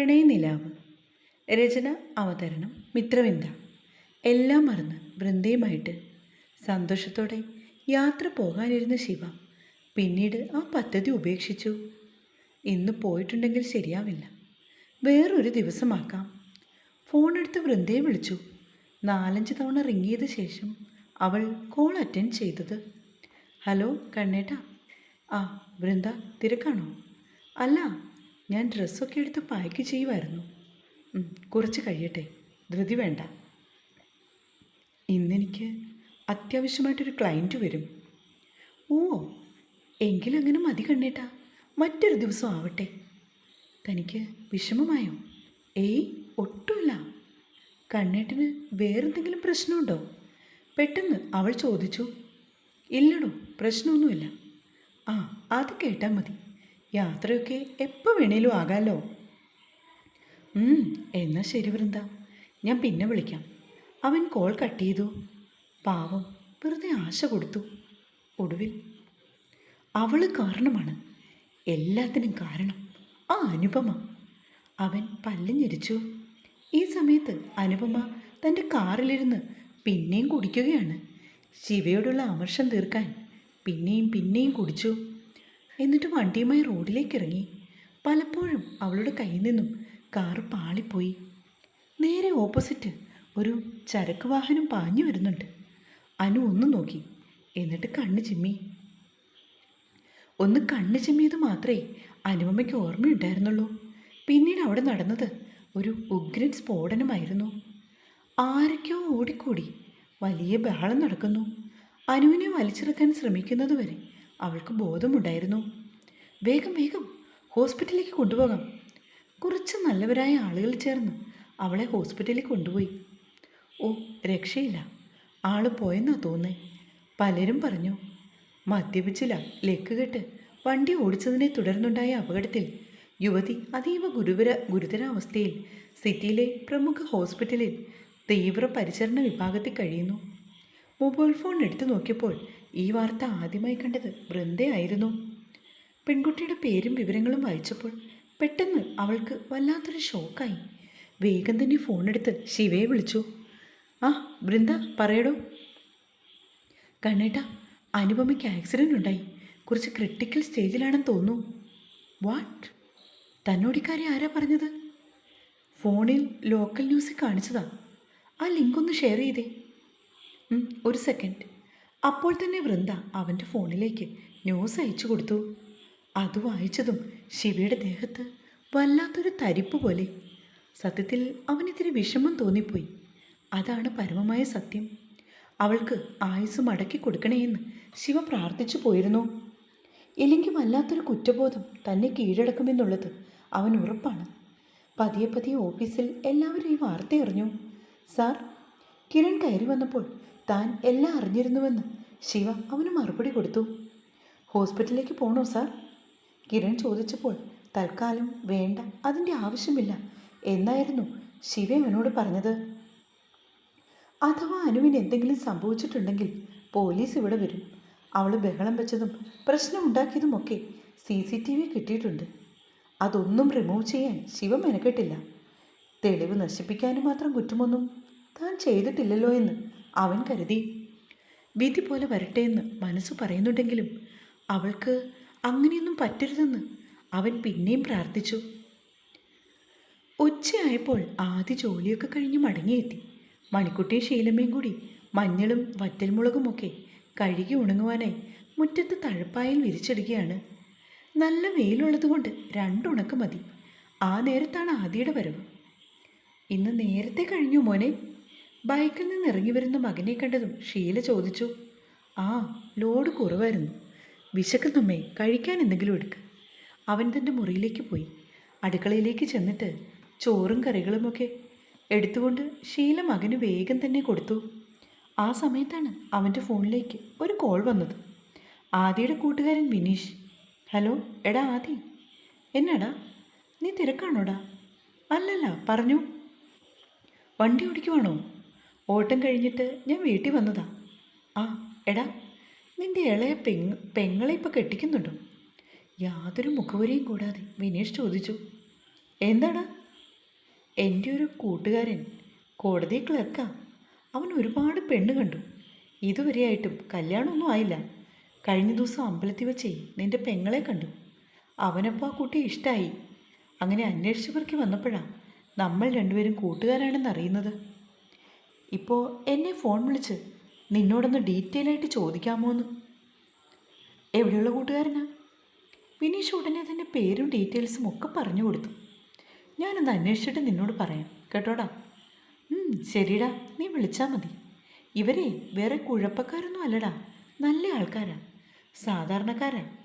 പ്രണയനിലാവ്. രചന അവതരണം മിത്രവിന്ദ. എല്ലാം മറന്ന് വൃന്ദയുമായിട്ട്. സന്തോഷത്തോടെ യാത്ര പോകാനിരുന്ന ശിവ പിന്നീട് ആ പദ്ധതി ഉപേക്ഷിച്ചു. ഇന്ന് പോയിട്ടുണ്ടെങ്കിൽ ശരിയാവില്ല. വേറൊരു ദിവസമാക്കാം. ഫോൺ എടുത്ത് വൃന്ദയെ വിളിച്ചു. നാലഞ്ച് തവണ റിങ് ചെയ്ത ശേഷം അവൾ കോൾ അറ്റൻഡ് ചെയ്തത്. ഹലോ കണ്ണേട്ടാ. ആ വൃന്ദ തിരക്കാണോ? അല്ല ഞാൻ ഡ്രസ്സൊക്കെ എടുത്ത് പാക്ക് ചെയ്യുമായിരുന്നു കുറച്ച് കഴിയട്ടെ. ധൃതി വേണ്ട. ഇന്നെനിക്ക് അത്യാവശ്യമായിട്ടൊരു ക്ലയന്റ് വരും. ഓ എങ്കിലങ്ങനെ മതി കണ്ണേട്ടാ. മറ്റൊരു ദിവസം ആവട്ടെ. തനിക്ക് വിഷമമായോ? ഏയ് ഒട്ടുമില്ല. കണ്ണേട്ടന് വേറെന്തെങ്കിലും പ്രശ്നമുണ്ടോ? പെട്ടെന്ന് അവൾ ചോദിച്ചു. ഇല്ലടോ പ്രശ്നമൊന്നുമില്ല. ആ അത് കേട്ടാൽ മതി. യാത്രയൊക്കെ എപ്പോൾ വേണേലും ആകാമല്ലോ എന്നാൽ എന്നാ ശരി വൃന്ദ. ഞാൻ പിന്നെ വിളിക്കാം. അവൻ കോൾ കട്ട് ചെയ്തു. പാവം വെറുതെ ആശ കൊടുത്തു. ഒടുവിൽ അവൾ കാരണമാണ്. എല്ലാത്തിനും കാരണം ആ അനുപമ. അവൻ പല്ലിഞ്ഞിരിച്ചു. ഈ സമയത്ത് അനുപമ തന്റെ കാറിലിരുന്ന് പിന്നെയും കുടിക്കുകയാണ്. ശിവയോടുള്ള അമർഷം തീർക്കാൻ പിന്നെയും പിന്നെയും കുടിച്ചു. എന്നിട്ട് വണ്ടിയുമായി റോഡിലേക്ക് ഇറങ്ങി പലപ്പോഴും അവളുടെ കയ്യിൽ നിന്നും കാറ് പാളിപ്പോയി. നേരെ ഓപ്പോസിറ്റ് ഒരു ചരക്ക് വാഹനം പാഞ്ഞു വരുന്നുണ്ട്. അനു ഒന്ന് നോക്കി. എന്നിട്ട് കണ്ണ് ചിമ്മി. ഒന്ന് കണ്ണ് ചിമ്മിയത് മാത്രമേ അനുപമയ്ക്ക് ഓർമ്മയുണ്ടായിരുന്നുള്ളൂ. പിന്നീട് അവിടെ നടന്നത് ഒരു ഉഗ്രൻ സ്ഫോടനമായിരുന്നു. ആരൊക്കെയോ ഓടിക്കൂടി വലിയ ബഹളം നടക്കുന്നു. അനുവിനെ വലിച്ചിറക്കാൻ ശ്രമിക്കുന്നതുവരെ അവൾക്ക് ബോധമുണ്ടായിരുന്നു. വേഗം വേഗം ഹോസ്പിറ്റലിലേക്ക് കൊണ്ടുപോകാം. കുറച്ച് നല്ലവരായ ആളുകൾ ചേർന്ന് അവളെ ഹോസ്പിറ്റലിൽ കൊണ്ടുപോയി. ഓ രക്ഷയില്ല. ആൾ പോയെന്നാ തോന്നേ. പലരും പറഞ്ഞു മദ്യപിച്ചില്ല ലെക്ക് കെട്ട്. വണ്ടി ഓടിച്ചതിനെ തുടർന്നുണ്ടായ അപകടത്തിൽ യുവതി അതീവ ഗുരുതര ഗുരുതരാവസ്ഥയിൽ സിറ്റിയിലെ പ്രമുഖ ഹോസ്പിറ്റലിൽ തീവ്ര പരിചരണ വിഭാഗത്തിൽ കഴിയുന്നു. മൊബൈൽ ഫോൺ എടുത്തു നോക്കിയപ്പോൾ ഈ വാർത്ത ആദ്യമായി കണ്ടത് വൃന്ദയായിരുന്നു പെൺകുട്ടിയുടെ പേരും വിവരങ്ങളും വായിച്ചപ്പോൾ പെട്ടെന്ന് അവൾക്ക് വല്ലാത്തൊരു ഷോക്കായി. വേഗം തന്നെ ഫോൺ എടുത്ത് ശിവയെ വിളിച്ചു. ആ വൃന്ദ പറയടോ. കണ്ണേട്ട അനുപമയ്ക്ക് ആക്സിഡന്റ് ഉണ്ടായി. കുറച്ച് ക്രിട്ടിക്കൽ സ്റ്റേജിലാണെന്ന് തോന്നുന്നു. വാട്ട്? തന്നോടിക്കാരി ആരാ പറഞ്ഞത്? ഫോണിൽ ലോക്കൽ ന്യൂസിൽ കാണിച്ചതാ. ആ ലിങ്ക് ഒന്ന് ഷെയർ ചെയ്തേ. ഒരു സെക്കൻഡ്. അപ്പോൾ തന്നെ വൃന്ദ അവന്റെ ഫോണിലേക്ക് ന്യൂസ് അയച്ചു കൊടുത്തു. അത് വായിച്ചതും ശിവയുടെ ദേഹത്ത് വല്ലാത്തൊരു തരിപ്പ് പോലെ. സത്യത്തിൽ അവനിത്തിരി വിഷമം തോന്നിപ്പോയി. അതാണ് പരമമായ സത്യം. അവൾക്ക് ആയുസ് മടക്കി കൊടുക്കണേയെന്ന് ശിവ പ്രാർത്ഥിച്ചു പോയിരുന്നു. ഇല്ലെങ്കിൽ വല്ലാത്തൊരു കുറ്റബോധം തന്നെ കീഴടക്കുമെന്നുള്ളത് അവൻ ഉറപ്പാണ്. പതിയെ പതിയെ ഓഫീസിൽ എല്ലാവരും ഈ വാർത്ത അറിഞ്ഞു സാർ കിരൺ കയറി വന്നപ്പോൾ താൻ എല്ലാം അറിഞ്ഞിരുന്നുവെന്ന് ശിവ അവന് മറുപടി കൊടുത്തു. ഹോസ്പിറ്റലിലേക്ക് പോണോ സാർ? കിരൺ ചോദിച്ചപ്പോൾ തൽക്കാലം വേണ്ട അതിന്റെ ആവശ്യമില്ല എന്നായിരുന്നു ശിവ അവനോട് പറഞ്ഞത്. അഥവാ അനുവിന് എന്തെങ്കിലും സംഭവിച്ചിട്ടുണ്ടെങ്കിൽ പോലീസ് ഇവിടെ വരും. അവൾ ബഹളം വെച്ചതും പ്രശ്നം ഉണ്ടാക്കിയതുമൊക്കെ സി സി ടി വി കിട്ടിയിട്ടുണ്ട്. അതൊന്നും റിമൂവ് ചെയ്യാൻ ശിവ മെനക്കെട്ടില്ല. തെളിവ് നശിപ്പിക്കാനും മാത്രം കുറ്റമൊന്നും താൻ ചെയ്തിട്ടില്ലല്ലോ എന്ന് അവൻ കരുതി. വിധി പോലെ വരട്ടെ എന്ന് മനസ്സ് പറയുന്നുണ്ടെങ്കിലും അവൾക്ക് അങ്ങനെയൊന്നും പറ്റരുതെന്ന് അവൻ പിന്നെയും പ്രാർത്ഥിച്ചു. ഉച്ചയായപ്പോൾ ആദ്യ ജോലിയൊക്കെ കഴിഞ്ഞ് മടങ്ങിയെത്തി. മണിക്കുട്ടിയും ശീലമ്മയും കൂടി മഞ്ഞളും വറ്റൽമുളകുമൊക്കെ കഴുകി ഉണങ്ങുവാനായി മുറ്റത്ത് തഴപ്പായിൽ വിരിച്ചിടുകയാണ് നല്ല വെയിലുള്ളതുകൊണ്ട് രണ്ടുണക്ക് മതി. ആ നേരത്താണ് ആദിയുടെ വരവ്. ഇന്ന് നേരത്തെ കഴിഞ്ഞു മോനെ? ബൈക്കിൽ നിന്ന് ഇറങ്ങി വരുന്ന മകനെ കണ്ടതും ഷീല ചോദിച്ചു ആ ലോഡ് കുറവായിരുന്നു. വിശക്കുന്നമ്മേ കഴിക്കാൻ എന്തെങ്കിലും എടുക്ക്. അവൻ തന്റെ മുറിയിലേക്ക് പോയി. അടുക്കളയിലേക്ക് ചെന്നിട്ട് ചോറും കറികളുമൊക്കെ എടുത്തുകൊണ്ട് ഷീല മകന് വേഗം തന്നെ കൊടുത്തു. ആ സമയത്താണ് അവന്റെ ഫോണിലേക്ക് ഒരു കോൾ വന്നത്. ആദിയുടെ കൂട്ടുകാരൻ വിനീഷ്. ഹലോ എടാ ആദി. എന്നാടാ? നീ തിരക്കാണോടാ? അല്ലല്ല പറഞ്ഞു. വണ്ടി ഓടിക്കുവാണോ? ഓട്ടം കഴിഞ്ഞിട്ട് ഞാൻ വീട്ടിൽ വന്നതാ. ആ എടാ നിന്റെ ഇളയ പെങ് പെങ്ങളെ ഇപ്പോൾ കെട്ടിക്കുന്നുണ്ടോ? യാതൊരു മുഖവരിയും കൂടാതെ വിനേഷ് ചോദിച്ചു. എന്താണ് എന്റെ ഒരു കൂട്ടുകാരൻ കോടതി ക്ലർക്കാ. അവൻ ഒരുപാട് പെണ്ണ് കണ്ടു. ഇതുവരെയായിട്ടും കല്യാണമൊന്നും ആയില്ല. കഴിഞ്ഞ ദിവസം അമ്പലത്തിൽ വെച്ചേ നിന്റെ പെങ്ങളെ കണ്ടു. അവനപ്പോൾ ആ കുട്ടിയെ ഇഷ്ടമായി അങ്ങനെ അന്വേഷിച്ചവർക്ക് വന്നപ്പോഴാണ് നമ്മൾ രണ്ടുപേരും കൂട്ടുകാരാണെന്ന് അറിയുന്നത്. ഇപ്പോൾ എന്നെ ഫോൺ വിളിച്ച് നിന്നോടൊന്ന് ഡീറ്റെയിൽ ആയിട്ട് ചോദിക്കാമോ എന്ന് എവിടെയുള്ള കൂട്ടുകാരനാ? വിനീഷ് ഉടനെ തന്നെ പേരും ഡീറ്റെയിൽസും ഒക്കെ പറഞ്ഞു കൊടുത്തു. ഞാനൊന്ന് അന്വേഷിച്ചിട്ട് നിന്നോട് പറയാം കേട്ടോടാ? ശരിടാ നീ വിളിച്ചാൽ മതി. ഇവരെ വേറെ കുഴപ്പക്കാരൊന്നും അല്ലടാ നല്ല ആൾക്കാരാ സാധാരണക്കാരാ.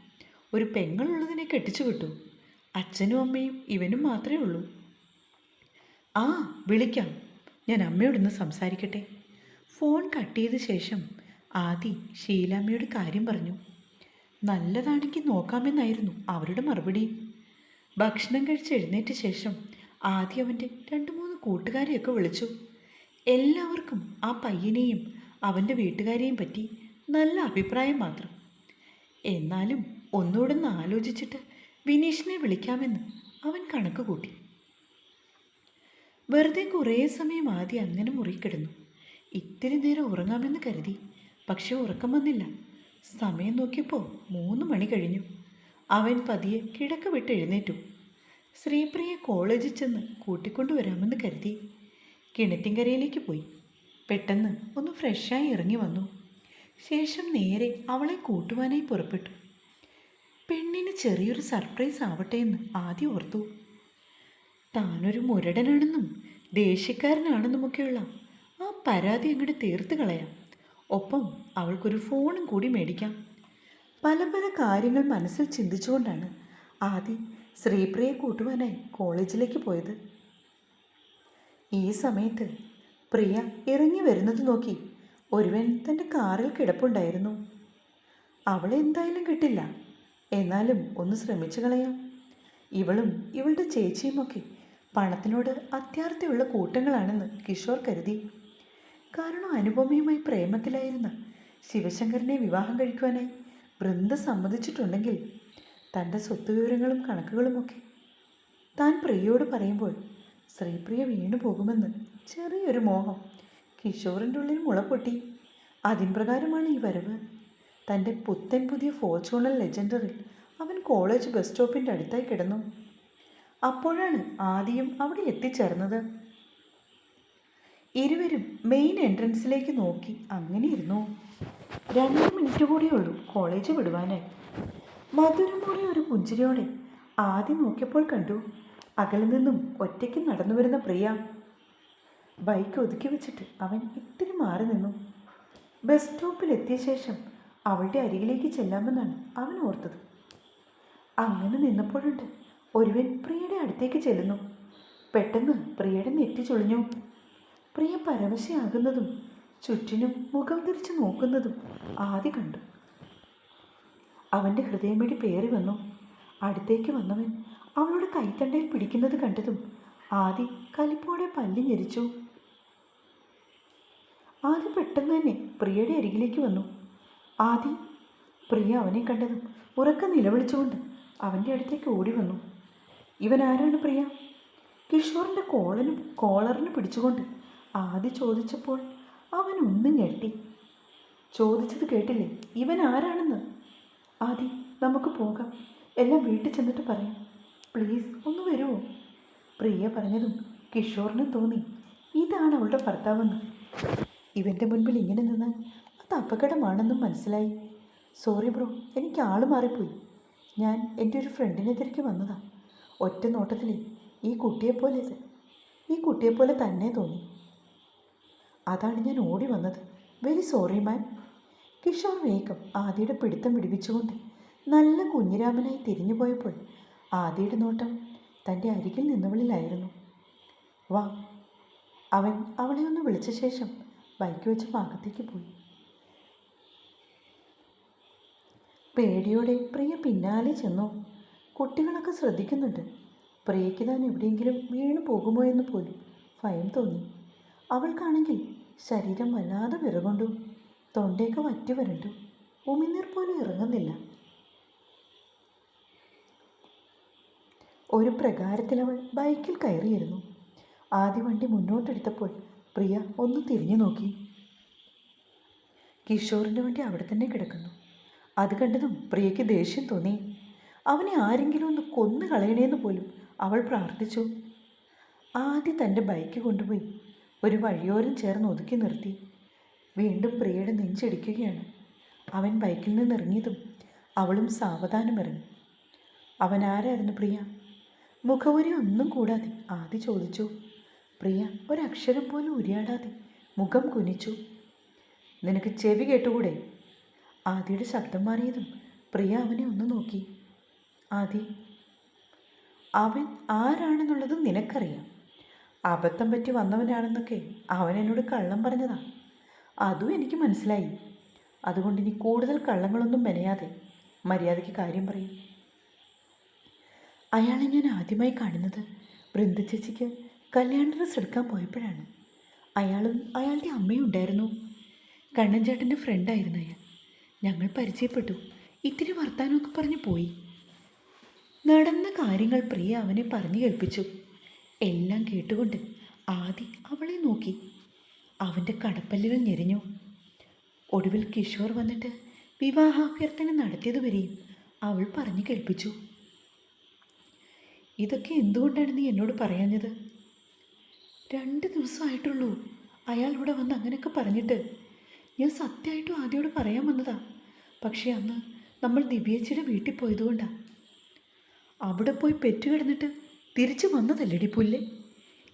ഒരു പെങ്ങളുള്ളതിനെ കെട്ടിച്ചു വിട്ടു. അച്ഛനും അമ്മയും ഇവനും മാത്രമേ ഉള്ളൂ. ആ വിളിക്കാം. ഞാൻ അമ്മയോടൊന്ന് സംസാരിക്കട്ടെ? ഫോൺ കട്ട് ചെയ്ത ശേഷം ആദി ഷീലാമ്മയോട് കാര്യം പറഞ്ഞു. നല്ലതാണെങ്കിൽ നോക്കാമെന്നായിരുന്നു അവരുടെ മറുപടി. ഭക്ഷണം കഴിച്ച് എഴുന്നേറ്റ ശേഷം ആദ്യം അവന്റെ രണ്ട് മൂന്ന് കൂട്ടുകാരെയൊക്കെ വിളിച്ചു. എല്ലാവർക്കും ആ പയ്യനെയും അവന്റെ വീട്ടുകാരെയും പറ്റി നല്ല അഭിപ്രായം മാത്രം. എന്നാലും ഒന്നുകൂടെ ഒന്ന് ആലോചിച്ചിട്ട് വിനീഷിനെ വിളിക്കാമെന്ന് അവൻ കണക്ക് കൂട്ടി വെറുതെ കുറേ സമയം ആദ്യം അങ്ങനെ മുറി കിടന്നു ഇത്തിരി നേരം ഉറങ്ങാമെന്ന് കരുതി. പക്ഷെ ഉറക്കം വന്നില്ല. സമയം നോക്കിയപ്പോൾ മൂന്ന് മണി കഴിഞ്ഞു. അവൻ പതിയെ കിടക്ക വിട്ട് എഴുന്നേറ്റു. ശ്രീപ്രിയെ കോളേജിൽ ചെന്ന് കൂട്ടിക്കൊണ്ടുവരാമെന്ന് കരുതി. കിണറ്റിൻകരയിലേക്ക് പോയി. പെട്ടെന്ന് ഒന്ന് ഫ്രഷായി ഇറങ്ങി വന്നു. ശേഷം നേരെ അവളെ കൂട്ടുവാനായി പുറപ്പെട്ടു. പെണ്ണിന് ചെറിയൊരു സർപ്രൈസ് ആവട്ടെ എന്ന് ആദ്യം ഓർത്തു. താനൊരു മുരടനാണെന്നും ദേഷ്യക്കാരനാണെന്നുമൊക്കെയുള്ള ആ പരാതി അങ്ങോട്ട് തീർത്ത് കളയാം. ഒപ്പം അവൾക്കൊരു ഫോണും കൂടി മേടിക്കാം. പല പല കാര്യങ്ങൾ മനസ്സിൽ ചിന്തിച്ചുകൊണ്ടാണ് ആദ്യം ശ്രീപ്രിയെ കൂട്ടുവാനായി കോളേജിലേക്ക് പോയത്. ഈ സമയത്ത് പ്രിയ ഇറങ്ങി വരുന്നത് നോക്കി ഒരുവൻ തന്റെ കാറിൽ കിടപ്പുണ്ടായിരുന്നു. അവളെ എന്തായാലും കിട്ടില്ല. എന്നാലും ഒന്ന് ശ്രമിച്ചു കളയാം. ഇവളും ഇവളുടെ ചേച്ചിയുമൊക്കെ പണത്തിനോട് അത്യാർത്ഥിയുള്ള കൂട്ടങ്ങളാണെന്ന് കിഷോർ കരുതി. കാരണം അനുപമയുമായി പ്രേമത്തിലായിരുന്ന ശിവശങ്കരനെ വിവാഹം കഴിക്കുവാനായി വൃന്ദ സമ്മതിച്ചിട്ടുണ്ടെങ്കിൽ തന്റെ സ്വത്ത് വിവരങ്ങളും കണക്കുകളുമൊക്കെ താൻ പ്രിയയോട് പറയുമ്പോൾ ശ്രീപ്രിയ വീണു പോകുമെന്ന് ചെറിയൊരു മോഹം കിഷോറിന്റെ ഉള്ളിൽ മുള പൊട്ടി പ്രകാരമാണ് ഈ വരവ്. തന്റെ പുത്തൻ പുതിയ ഫോർച്യൂണൽ ലെജൻഡറിൽ അവൻ കോളേജ് ബസ് സ്റ്റോപ്പിന്റെ അടുത്തായി കിടന്നു. അപ്പോഴാണ് ആദ്യം അവിടെ എത്തിച്ചേർന്നത്. ഇരുവരും മെയിൻ എൻട്രൻസിലേക്ക് നോക്കി. അങ്ങനെ ഇരുന്നു. രണ്ട് മിനിറ്റ് കൂടിയേ ഉള്ളൂ കോളേജ് വിടുവാനായി മധുരമൂറി ഒരു പുഞ്ചിരിയോടെ ആദ്യം നോക്കിയപ്പോൾ കണ്ടു. അകലിൽ നിന്നും ഒറ്റയ്ക്ക് നടന്നു വരുന്ന പ്രിയ. ബൈക്ക് ഒതുക്കി വെച്ചിട്ട് അവൻ ഇത്തിരി മാറി നിന്നു. ബസ് സ്റ്റോപ്പിൽ എത്തിയ ശേഷം അവളുടെ അരികിലേക്ക് ചെല്ലാമെന്നാണ് അവൻ ഓർത്തത്. അങ്ങനെ നിന്നപ്പോഴുണ്ട് ഒരുവൻ പ്രിയയുടെ അടുത്തേക്ക് ചെല്ലുന്നു. പെട്ടെന്ന് പ്രിയയുടെ നെറ്റി ചൊളിഞ്ഞു. പ്രിയ പരവശയാകുന്നതും ചുറ്റിനും മുഖം തിരിച്ചു നോക്കുന്നതും ആദ്യ കണ്ടു. അവന്റെ ഹൃദയം ഹൃദയമിടി പേറി വന്നു. അടുത്തേക്ക് വന്നവൻ അവളുടെ കൈത്തണ്ടയിൽ പിടിക്കുന്നത് കണ്ടതും ആദി കലിപ്പോടെ പല്ലി ഞെരിച്ചു. ആദി പെട്ടെന്ന് തന്നെ പ്രിയയുടെ അരികിലേക്ക് വന്നു. ആദി പ്രിയ അവനെ കണ്ടതും ഉറക്കം നിലവിളിച്ചുകൊണ്ട് അവന്റെ അടുത്തേക്ക് ഓടി വന്നു. ഇവൻ ആരാണ് പ്രിയ? കിഷോറിന്റെ കോളനും കോളറിന് പിടിച്ചുകൊണ്ട് ആദി ചോദിച്ചപ്പോൾ അവൻ ഒന്നും ഞെട്ടി. ചോദിച്ചത് കേട്ടില്ലേ? ഇവൻ ആരാണെന്ന്? ആദി നമുക്ക് പോകാം. എല്ലാം വീട്ടിൽ ചെന്നിട്ട് പറയാം. പ്ലീസ് ഒന്ന് വരുമോ പ്രിയ പറഞ്ഞതും കിഷോറിന് തോന്നി. ഇതാണ് അവളുടെ ഭർത്താവെന്ന്. ഇവന്റെ മുൻപിൽ ഇങ്ങനെ നിന്നാൽ അത് അപകടമാണെന്നും മനസ്സിലായി. സോറി ബ്രോ എനിക്ക് ആൾ മാറിപ്പോയി. ഞാൻ എന്റെ ഒരു ഫ്രണ്ടിനെ വന്നതാണ് വന്നതാ. ഒറ്റ നോട്ടത്തിൽ ഈ കുട്ടിയെപ്പോലെ ഈ കുട്ടിയെപ്പോലെ തന്നെ തോന്നി. അതാണ് ഞാൻ ഓടി വന്നത്. വെരി സോറി മാൻ കിഷോർ വേഗം ആദിയുടെ പിടുത്തം പിടിപ്പിച്ചുകൊണ്ട് നല്ല കുഞ്ഞിരാമനായി തിരിഞ്ഞു പോയപ്പോൾ ആദിയുടെ നോട്ടം തന്റെ അരികിൽ നിന്നവളിലായിരുന്നു വാ. അവൻ അവളെ ഒന്ന് വിളിച്ച ശേഷം ബൈക്ക് വെച്ച് ഭാഗത്തേക്ക് പോയി. പേടിയോടെ പ്രിയ പിന്നാലെ ചെന്നു. കുട്ടികളൊക്കെ ശ്രദ്ധിക്കുന്നുണ്ട്. പ്രിയയ്ക്ക് താൻ എവിടെയെങ്കിലും വീണു പോകുമോ എന്ന് പോലും ഭയം തോന്നി. അവൾക്കാണെങ്കിൽ ശരീരം വല്ലാതെ വിറകൊണ്ടു. തൊണ്ടയൊക്കെ വറ്റി വരണ്ടു. ഉമിനീർ പോലും ഇറങ്ങുന്നില്ല. ഒരു പ്രകാരത്തിൽ അവൾ ബൈക്കിൽ കയറിയിരുന്നു. ആദ്യ വണ്ടി മുന്നോട്ടെടുത്തപ്പോൾ പ്രിയ ഒന്ന് തിരിഞ്ഞു നോക്കി. കിഷോറിന്റെ വണ്ടി അവിടെ തന്നെ കിടക്കുന്നു. അത് കണ്ടതും പ്രിയയ്ക്ക് ദേഷ്യം തോന്നി. അവനെ ആരെങ്കിലും ഒന്ന് കൊന്നു കളയണേന്ന് പോലും അവൾ പ്രാർത്ഥിച്ചു. ആദ്യം തന്റെ ബൈക്ക് കൊണ്ടുപോയി. ഒരു വഴിയോരം ചേർന്ന് ഒതുക്കി നിർത്തി. വീണ്ടും പ്രിയയുടെ നെഞ്ചടിക്കുകയാണ്. അവൻ ബൈക്കിൽ നിന്ന് ഇറങ്ങിയതും അവളും സാവധാനം ഇറങ്ങി അവൻ ആരായിരുന്നു പ്രിയ? മുഖവുരി ഒന്നും കൂടാതെ ആദ്യ ചോദിച്ചു. പ്രിയ ഒരക്ഷരം പോലും ഉരിയാടാതെ മുഖം കുനിച്ചു. നിനക്ക് ചെവി കേട്ടുകൂടെ? ആദിയുടെ ശബ്ദം മാറിയതും പ്രിയ അവനെ ഒന്ന് നോക്കി. ആദി. അവൻ ആരാണെന്നുള്ളത് നിനക്കറിയാം. അബദ്ധം പറ്റി വന്നവനാണെന്നൊക്കെ അവൻ എന്നോട് കള്ളം പറഞ്ഞതാ. അതും എനിക്ക് മനസ്സിലായി. അതുകൊണ്ട് ഇനി കൂടുതൽ കള്ളങ്ങളൊന്നും മെനയാതെ മര്യാദയ്ക്ക് കാര്യം പറയും. അയാളെ ഞാൻ ആദ്യമായി കാണുന്നത് ബൃന്ദ ചേച്ചിക്ക് കല്യാണ ഡ്രസ് എടുക്കാൻ പോയപ്പോഴാണ്. അയാളും അയാളുടെ അമ്മയും ഉണ്ടായിരുന്നു. കണ്ണൻ ചേട്ടന്റെ ഫ്രണ്ടായിരുന്നു അയാൾ. ഞങ്ങൾ പരിചയപ്പെട്ടു. ഇത്തിരി വർത്താനമൊക്കെ പറഞ്ഞു പോയി. നടന്ന കാര്യങ്ങൾ പ്രിയ അവനെ പറഞ്ഞു കേൾപ്പിച്ചു. എല്ലാം കേട്ടുകൊണ്ട് ആദി അവളെ നോക്കി. അവന്റെ കടപ്പല്ലുകൾ ഞെരിഞ്ഞു. ഒടുവിൽ കിഷോർ വന്നിട്ട് വിവാഹാഭ്യർത്ഥന നടത്തിയതുവരെയും അവൾ പറഞ്ഞു കേൾപ്പിച്ചു. ഇതൊക്കെ എന്തുകൊണ്ടാണ് നീ എന്നോട് പറയാഞ്ഞത്? രണ്ട് ദിവസമായിട്ടുള്ളൂ അയാൾ ഇവിടെ വന്ന് അങ്ങനെയൊക്കെ പറഞ്ഞിട്ട്. ഞാൻ സത്യമായിട്ടും ആദ്യോട് പറയാൻ വന്നതാ. പക്ഷേ അന്ന് നമ്മൾ ദിവ്യേച്ചിയുടെ വീട്ടിൽ പോയതുകൊണ്ടാ. അവിടെ പോയി പെറ്റുകിടന്നിട്ട് തിരിച്ചു വന്നതല്ലേടി പുല്ല്?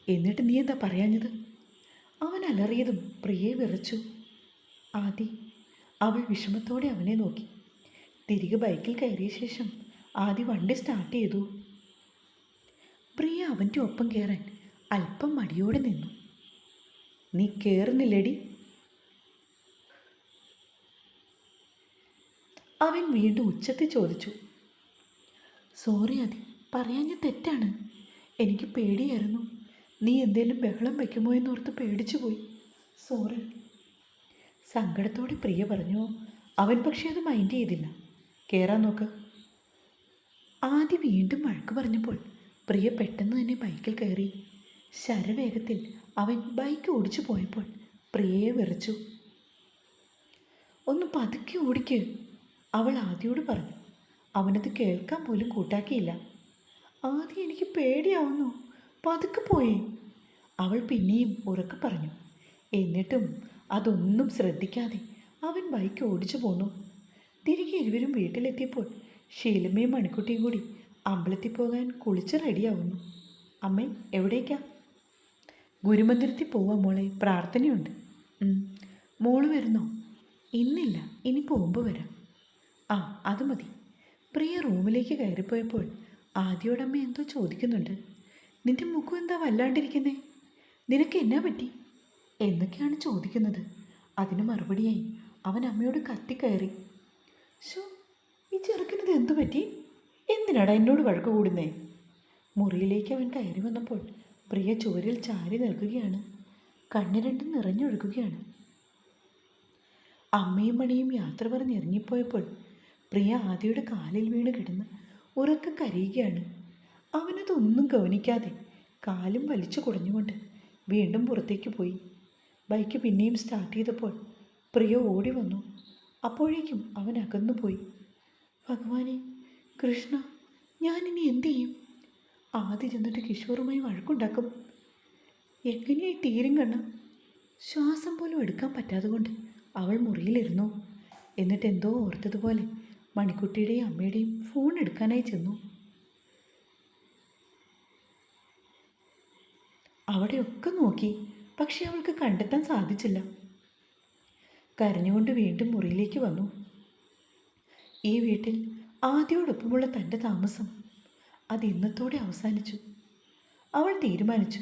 എന്നിട്ട് നീ എന്താ പറയാഞ്ഞത്? അവൻ അലറിയതും പ്രിയെ വിറച്ചു. ആദി അവൾ വിഷമത്തോടെ അവനെ നോക്കി. തിരികെ ബൈക്കിൽ കയറിയ ശേഷം ആദി വണ്ടി സ്റ്റാർട്ട് ചെയ്തു. പ്രിയ അവന്റെ ഒപ്പം കയറാൻ അല്പം മടിയോടെ നിന്നു. നീ കയറുന്നില്ലടി അവൻ വീണ്ടും ഉച്ചത്തിൽ ചോദിച്ചു. സോറി അതി പറയാൻ ഞാൻ തെറ്റാണ്. എനിക്ക് പേടിയായിരുന്നു. നീ എന്തേലും ബഹളം വെക്കുമോ എന്നോർത്ത് പേടിച്ചു പോയി. സോറി. സങ്കടത്തോടെ പ്രിയ പറഞ്ഞു അവൻ പക്ഷേ അത് മൈൻഡ് ചെയ്തില്ല. കയറാൻ നോക്ക്. ആദ്യം വീണ്ടും വഴക്ക് പറഞ്ഞപ്പോൾ പ്രിയ പെട്ടെന്ന് തന്നെ ബൈക്കിൽ കയറി. ശരവേഗത്തിൽ അവൻ ബൈക്ക് ഓടിച്ചു പോയപ്പോൾ പ്രിയയെ വിറച്ചു. ഒന്ന് പതുക്കെ ഓടിക്ക് അവൾ ആദ്യോട് പറഞ്ഞു. അവനത് കേൾക്കാൻ പോലും കൂട്ടാക്കിയില്ല. ആദ്യം എനിക്ക് പേടിയാവുന്നു. പതുക്കെ പോയി. അവൾ പിന്നെയും ഉറക്കെ പറഞ്ഞു. എന്നിട്ടും അതൊന്നും ശ്രദ്ധിക്കാതെ അവൻ ബൈക്ക് ഓടിച്ചു പോന്നു. തിരികെ ഇരുവരും വീട്ടിലെത്തിയപ്പോൾ ശീലമ്മയും മണിക്കുട്ടിയും കൂടി അമ്പലത്തിൽ പോകാൻ കുളിച്ച് റെഡിയാവുന്നു. അമ്മേ എവിടേക്കാ? ഗുരുമന്ദിരത്തിൽ പോവാം മോളെ. പ്രാർത്ഥനയുണ്ട്. മോൾ വരുന്നോ? ഇന്നില്ല. ഇനി പോകുമ്പോൾ വരാം. ആ അത് മതി. പ്രിയ റൂമിലേക്ക് കയറിപ്പോയപ്പോൾ ആദ്യോടമ്മ എന്തോ ചോദിക്കുന്നുണ്ട്. നിന്റെ മുഖം എന്താ വല്ലാണ്ടിരിക്കുന്നേ? നിനക്ക് എന്നാ പറ്റി? എന്നൊക്കെയാണ് ചോദിക്കുന്നത്. അതിന് മറുപടിയായി അവൻ അമ്മയോട് കത്തിക്കയറി. ഷോ ഈ ചെറുക്കനത് എന്തു പറ്റി? എന്തിനാടാ എന്നോട് വഴക്ക് കൂടുന്നേ? മുറിയിലേക്ക് അവൻ കയറി വന്നപ്പോൾ പ്രിയ ചുവരിൽ ചാരി നിൽക്കുകയാണ്. കണ്ണ് രണ്ടും നിറഞ്ഞൊഴുകുകയാണ്. അമ്മയും മണിയും യാത്ര പറഞ്ഞ് ഇറങ്ങിപ്പോയപ്പോൾ പ്രിയ ആദിയുടെ കാലിൽ വീണ് കിടന്ന് ഉറക്ക കരയുകയാണ്. അവനതൊന്നും ഗവനിക്കാതെ കാലും വലിച്ചു കുടഞ്ഞുകൊണ്ട് വീണ്ടും പുറത്തേക്ക് പോയി. ബൈക്ക് പിന്നെയും സ്റ്റാർട്ട് ചെയ്തപ്പോൾ പ്രിയ ഓടി വന്നു. അപ്പോഴേക്കും അവൻ അകന്നു പോയി. ഭഗവാനെ കൃഷ്ണ ഞാനിനി എന്തു ചെയ്യും? ആദ്യം ചെന്നിട്ട് കിഷോറുമായി വഴക്കുണ്ടാക്കും. എങ്ങനെയായി തീരും കണ്ണ? ശ്വാസം പോലും എടുക്കാൻ പറ്റാതുകൊണ്ട് അവൾ മുറിയിലിരുന്നു. എന്നിട്ട് എന്തോ ഓർത്തതുപോലെ മണിക്കുട്ടിയുടെയും അമ്മയുടെയും ഫോൺ എടുക്കാനായി ചെന്നു. അവിടെയൊക്കെ നോക്കി പക്ഷെ അവൾക്ക് കണ്ടെത്താൻ സാധിച്ചില്ല. കരഞ്ഞുകൊണ്ട് വീണ്ടും മുറിയിലേക്ക് വന്നു. ഈ വീട്ടിൽ ആദ്യോടൊപ്പമുള്ള തന്റെ താമസം അത് ഇന്നത്തോടെ അവസാനിച്ചു. അവൾ തീരുമാനിച്ചു.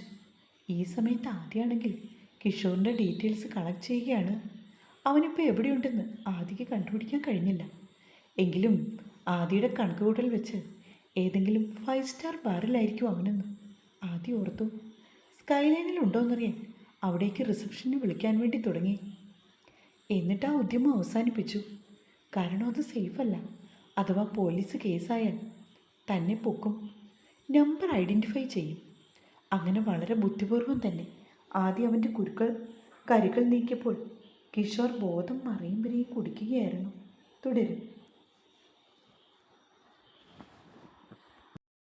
ഈ സമയത്ത് ആദ്യമാണെങ്കിൽ കിഷോറിന്റെ ഡീറ്റെയിൽസ് കളക്ട് ചെയ്യുകയാണ്. അവനിപ്പോൾ എവിടെയുണ്ടെന്ന് ആദ്യയ്ക്ക് കണ്ടുപിടിക്കാൻ കഴിഞ്ഞില്ല. എങ്കിലും ആദിയുടെ കണക്കുകൂട്ടൽ വെച്ച് ഏതെങ്കിലും ഫൈവ് സ്റ്റാർ ബാറിലായിരിക്കും അവനെന്ന്. ആദ്യം ഓർത്തു സ്കൈലൈനിൽ ഉണ്ടോയെന്നറിയാൻ അവിടേക്ക് റിസപ്ഷന് വിളിക്കാൻ വേണ്ടി തുടങ്ങി. എന്നിട്ട് ആ ഉദ്യമം അവസാനിപ്പിച്ചു. കാരണം അത് സേഫല്ല അഥവാ പോലീസ് കേസായാൽ തന്നെ പൊക്കും. നമ്പർ ഐഡന്റിഫൈ ചെയ്യും. അങ്ങനെ വളരെ ബുദ്ധിപൂർവം തന്നെ ആദ്യം അവന്റെ കുരുക്കൾ കരുക്കൾ നീക്കിയപ്പോൾ കിഷോർ ബോധം മറിയും വരെയും കുടിക്കുകയായിരുന്നു. തുടരും.